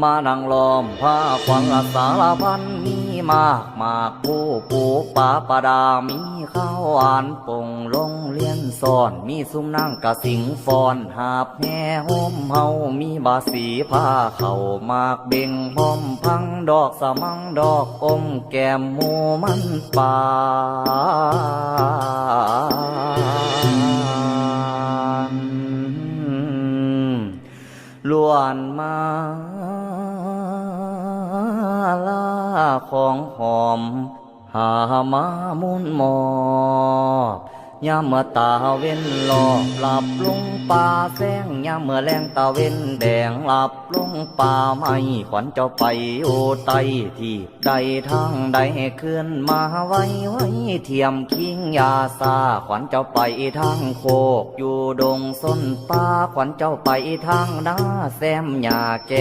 มานั่งล้อมผ้าขวังสารพันมีมากมากผู้ปูป่าปดามีข้าวหวานปงลงเลียนซ่อน มีซุ้มนั่งกะสิงฟอนหาบแห่ห่มเฮามีบาสีผ้าเข่ามากเบ่งพร้อมพังดอกสมังดอกอมแก้มหมูมันปา ล้วนมาลาของหอม หามามุนหมอง ยามเมื่อตาเว้นหลอกหลับลงป่าแสงยามเมื่อแรงตาเว้นแดงหลับลงป่าไม่ขวัญเจ้าไปโอไตที่ใดทางใดเคลื่อนมาไว้ไว้เทียมคิงยาซาขวัญเจ้าไปทางโคกอยู่ดงส้นป่าขวัญเจ้าไปทางนาแซมหญ้าแก